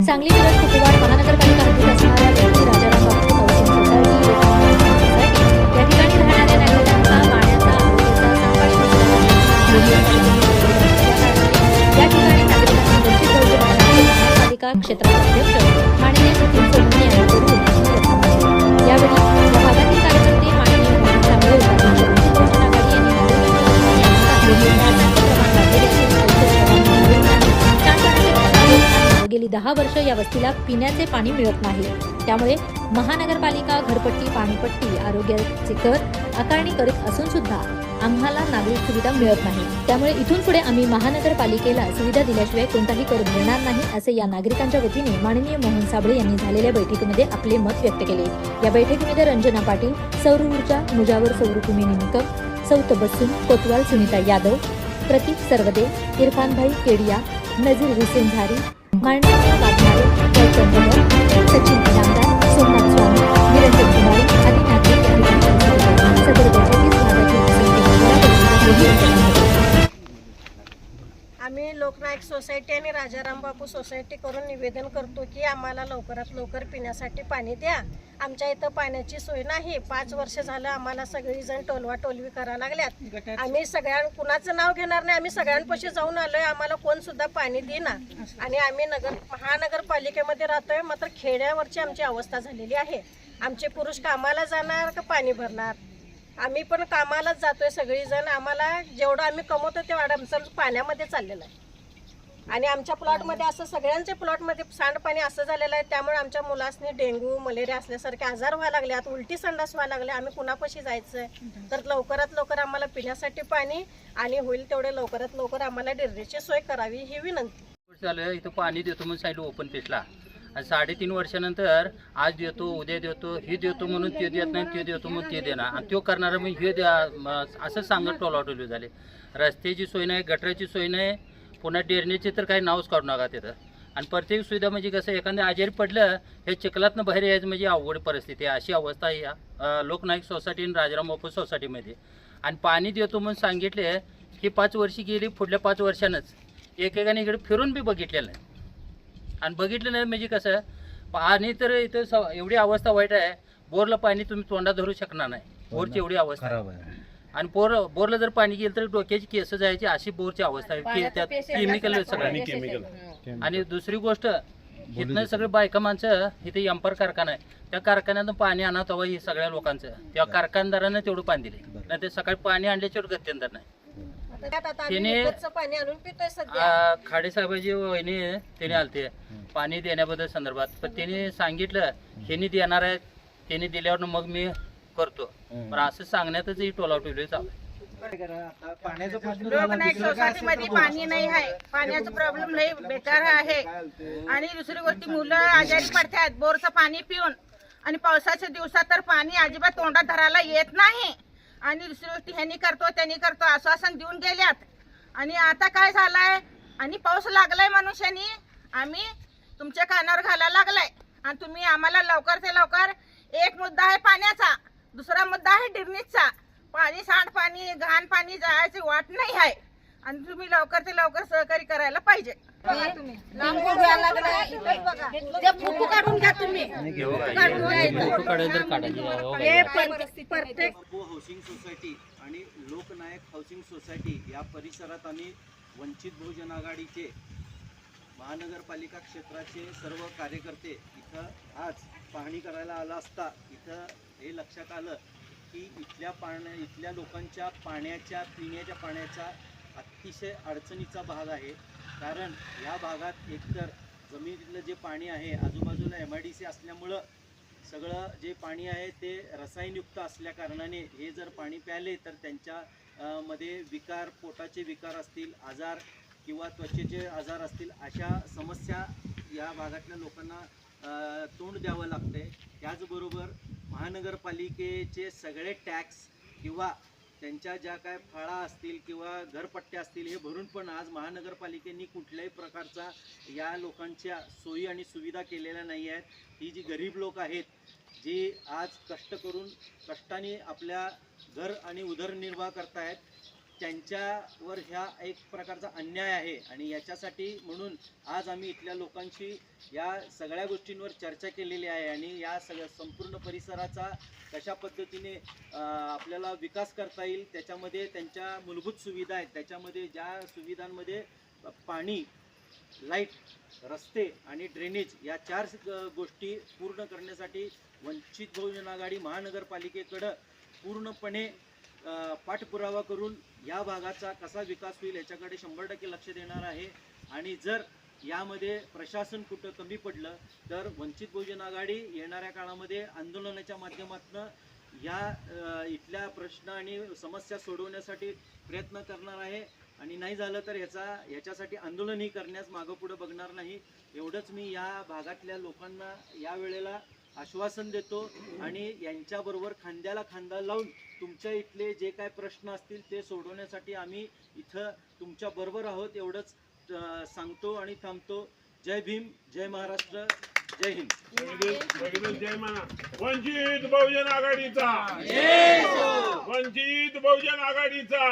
सांगली मिरज कुपवाड महानगरपालिका हद्दीत असणाऱ्या व्यक्ती राजाराम बापू हाऊसिंग सोसायटी या ठिकाणी राहणाऱ्या नागरिकांचा पाण्याचा आरोग्याचा संकट या ठिकाणी नागरिकांना वंचित बहुजन आघाडी महानगरपालिका क्षेत्राचे अध्यक्ष माननीय सचिन सोमणी यांच्याकडून व्यक्त यावेळी गेली दहा वर्ष या वस्तीला पिण्याचे पाणी मिळत नाही. त्यामुळे महानगरपालिका घरपट्टी पाणीपट्टी आरोग्याचे कर आकारणी करीत असून सुद्धा आम्हाला नागरिक सुविधा मिळत नाही. त्यामुळे इथून पुढे आम्ही महानगरपालिकेला सुविधा दिल्याशिवाय कोणताही कर मिळणार नाही असे या नागरिकांच्या वतीने माननीय मोहन साबळे यांनी झालेल्या बैठकीमध्ये आपले मत व्यक्त केले. या बैठकीमध्ये रंजना पाटील सौर ऊर्जा मुजावर सौरकुमी निमकम सौत बसून कोतवाल सुनीता यादव प्रतीक सरवदे इरफानभाई केडिया नजीर हुसेन झारी मांडव वाघमारे गौतम भगत सचिन इनामदार सोमनाथ स्वामी निरंजन कुमारी आदी नागरिक या ठिकाणी उपस्थित होते. सदर बैठकीस भागातील आम्ही लोकनायक सोसायटी आणि राजाराम बापू सोसायटी करून निवेदन करतो की आम्हाला लवकरात लवकर पिण्यासाठी पाणी द्या. आमच्या इथं पाण्याची सोय नाही. पाच वर्ष झालं आम्हाला सगळीजण टोलवा टोलवी करायला लागल्यात. आम्ही सगळ्यां कुणाचं नाव घेणार नाही. आम्ही सगळ्यांपाशी जाऊन आलोय. आम्हाला कोण सुद्धा पाणी देना आणि आम्ही नगर महानगरपालिकेमध्ये राहतोय. मात्र खेड्यावरची आमची अवस्था झालेली आहे. आमचे पुरुष कामाला जाणार का पाणी भरणार? आम्ही पण कामालाच जातोय सगळीजण. आम्हाला जेवढं आम्ही कमवतो तेवढं आमचं पाण्यामध्ये चाललेलं आहे. आणि आमच्या प्लॉटमध्ये असं सगळ्यांच्या प्लॉटमध्ये सांडपाणी असं झालेलं आहे. त्यामुळे आमच्या मुलासनी डेंग्यू मलेरिया असल्यासारखे आजार व्हायला लागले. आता उलटी संडास व्हायला लागले. आम्ही कुणापाशी जायचं तर लवकरात लवकर आम्हाला पिण्यासाठी पाणी आणि होईल तेवढे लवकरात लवकर आम्हाला डिररीची सोय करावी ही विनंती. झालं इथं पाणी देतो म्हणून साईड ओपन पेटला आणि साडेतीन वर्षानंतर आज देतो उद्या देतो हे देतो म्हणून ते देत नाही ते देतो म्हणून ते देणार. आणि तो करणारा मग हे द्या असं सांगत टोलाटोली झाले. रस्त्याची सोय नाही गटराची सोय नाही पुन्हा डेरण्याची तर काही नावच काढू नका तिथं. आणि प्रत्येक सुविधा म्हणजे कसं एखादं आजारी पडलं हे चिखलातनं बाहेर यायचं म्हणजे अवघड परिस्थिती आहे. अशी अवस्था आहे या लोकनायक सोसायटी आणि राजाराम बापू सोसायटीमध्ये. आणि पाणी देतो म्हणून सांगितले की पाच वर्षी गेली पुढल्या पाच वर्षानंच. एकेकाने इकडे फिरून बी बघितलेलं आहे आणि बघितलं नाही म्हणजे कसं पाणी तर इथं स- एवढी अवस्था वाईट आहे बोरला पाणी तुम्ही तोंडात धरू शकणार नाही. बोरची एवढी अवस्था आहे. आणि बोर बोरला जर पाणी गेलं तर डोक्याची केस जायची अशी बोरची अवस्था आहे. की त्यात केमिकल सगळं. आणि दुसरी गोष्ट इथनं सगळे बायका माणसं इथे यंपर कारखाना आहे. त्या कारखान्यातून पाणी आणत हवं हे सगळ्या लोकांचं. त्या कारखानदारानं तेवढं पाणी दिले नाही ते सकाळी पाणी आणल्याच्यावर गत्यंतर नाही आता त्यात आता आम्ही तिने- विकतचं पाणी आणून पितोय सध्या. आ, खाडे साहेबाची वहिनी त्याने आलते. पाणी देण्याबद्दल संदर्भात. पण त्याने सांगितलं ह्यांनी देणार आहेत त्यांनी दिल्यावर मग मी करतो. पण असं सांगण्यातच ही टोलाटोली चालू आहे. पाणी नाही आहे. पाण्याचा प्रॉब्लेम लई बेकार आहे. आणि दुसरी गोष्ट मुलं आजारी पडतात. बोरचं पाणी पिऊन. आणि पावसाच्या दिवसात तर पाणी अजिबात तोंडात धरायला येत नाही. आणि दुसरी गोष्टी ह्यांनी करतो त्यांनी करतो आश्वासन देऊन गेल्यात. आणि आता काय झालंय? आणि पाऊस लागलाय मनुष्यानी. आम्ही तुमच्या कानावर घालायला लागलाय. आणि तुम्ही आम्हाला लवकर ते लवकर एक मुद्दा आहे पाण्याचा दुसरा मुद्दा आहे डिरणीचा पाणी सांडपाणी घाण पाणी जायची वाट नाही आहे. आणि तुम्ही लवकर ते लवकर सहकारी करायला पाहिजे. काढून घ्या तुम्ही. हो, पण- प्रत्येक बापू हाऊसिंग सोसायटी आणि लोकनायक हाऊसिंग सोसायटी या परिसरात आम्ही वंचित बहुजन आघाडीचे महानगरपालिका क्षेत्राचे सर्व कार्यकर्ते इथं आज पाहणी करायला आला असता इथं हे लक्षात आलं की इथल्या पाण्या इथल्या लोकांच्या पाण्याच्या पिण्याच्या पाण्याचा अतिशय अडचणीचा भाग आहे. कारण या भागात एकतर जमिनीतलं जे पाणी आहे आजूबाजूला एम आय डी सी असल्यामुळं सगळं जे पाणी आहे ते रसायनयुक्त असल्या कारणाने हे जर पाणी प्याले तर त्यांच्या मध्ये विकार पोटाचे विकार असतील आजार किंवा त्वचेचे आजार असतील अशा समस्या या भागातल्या लोकांना तोंड द्यावं लागतंय. त्याचबरोबर महानगरपालिकेचे सगळे टॅक्स किंवा त्यांच्या ज्या काय फाळा असतील किंवा घरपट्ट्या असतील हे भरून पण आज महानगरपालिकेने कुठल्याही प्रकारचा या लोकांच्या सोयी आणि सुविधा केलेल्या नाही आहेत. ही जी गरीब लोक आहेत जी आज कष्ट करून कष्टाने आपल्या घर आणि उदरनिर्वाह करतायत त्यांच्यावर ह्या एक प्रकारचा अन्याय आहे. आणि याच्यासाठी म्हणून आज आम्ही इथल्या लोकांशी या सगळ्या गोष्टींवर चर्चा केलेली आहे. आणि या सगळ्या संपूर्ण परिसराचा कशा पद्धतीने आपल्याला विकास करता येईल त्याच्यामध्ये त्यांच्या मूलभूत सुविधा आहेत. त्याच्यामध्ये ज्या सुविधांमध्ये पाणी लाइट रस्ते आणि ड्रेनेज या चार गोष्टी पूर्ण करण्यासाठी वंचित बहुजन आघाडी महानगरपालिकेकडं पूर्णपणे पाठपुरावा करून या भागाचा कसा विकास होईल याच्याकडे शंभर टक्के लक्ष देणार आहे. आणि जर यामध्ये प्रशासन कुठं कमी पडलं तर वंचित बहुजन आघाडी येणाऱ्या काळामध्ये आंदोलनाच्या माध्यमातून या इथल्या प्रश्न आणि समस्या सोडवण्यासाठी प्रयत्न करणार आहे. आणि नाही झालं तर ह्याचा ह्याच्यासाठी आंदोलनही करण्यास मागं पुढं बघणार नाही. एवढंच मी या भागातल्या लोकांना या वेळेला आश्वासन देतो आणि यांच्याबरोबर खांद्याला खांदा लावून तुमच्या इथले जे काय प्रश्न असतील ते सोडवण्यासाठी आम्ही इथं तुमच्या बरोबर आहोत एवढंच सांगतो आणि थांबतो. जय भीम जय महाराष्ट्र जय हिंद. जय म्हणा वंचित बहुजन आघाडीचा. वंचित बहुजन आघाडीचा.